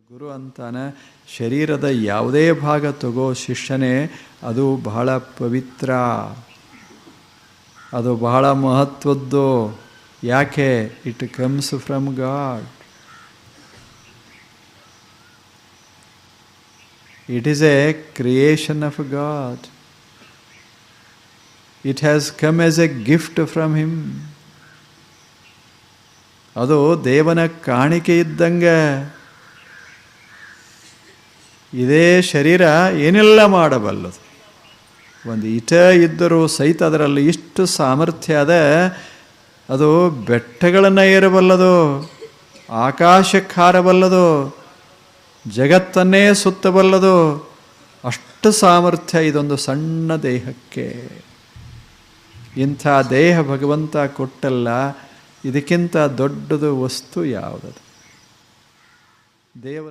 ಗುರು ಅಂತಾನೆ, ಶರೀರದ ಯಾವುದೇ ಭಾಗ ತಗೋ ಶಿಷ್ಯನೇ, ಅದು ಬಹಳ ಪವಿತ್ರ. ಅದು ಬಹಳ ಮಹತ್ವದ್ದು. ಯಾಕೆ? It comes from God it is a creation of God it has come as a gift from him ಅದು ದೇವನ ಕಾಣಿಕೆ ಇದ್ದಂಗೆ. ಇದೇ ಶರೀರ ಏನೆಲ್ಲ ಮಾಡಬಲ್ಲದು? ಒಂದು ಇಟ ಇದ್ದರೂ ಸಹಿತ ಅದರಲ್ಲಿ ಇಷ್ಟು ಸಾಮರ್ಥ್ಯ ಅದ, ಅದು ಬೆಟ್ಟಗಳನ್ನು ಏರಬಲ್ಲದು, ಆಕಾಶಕ್ಕೆ ಹಾರಬಲ್ಲದು, ಜಗತ್ತನ್ನೇ ಸುತ್ತಬಲ್ಲದು, ಅಷ್ಟು ಸಾಮರ್ಥ್ಯ ಇದೊಂದು ಸಣ್ಣ ದೇಹಕ್ಕೆ. ಇಂಥ ದೇಹ ಭಗವಂತ ಕೊಟ್ಟಲ್ಲ, ಇದಕ್ಕಿಂತ ದೊಡ್ಡದು ವಸ್ತು ಯಾವುದದು? ದೇವರ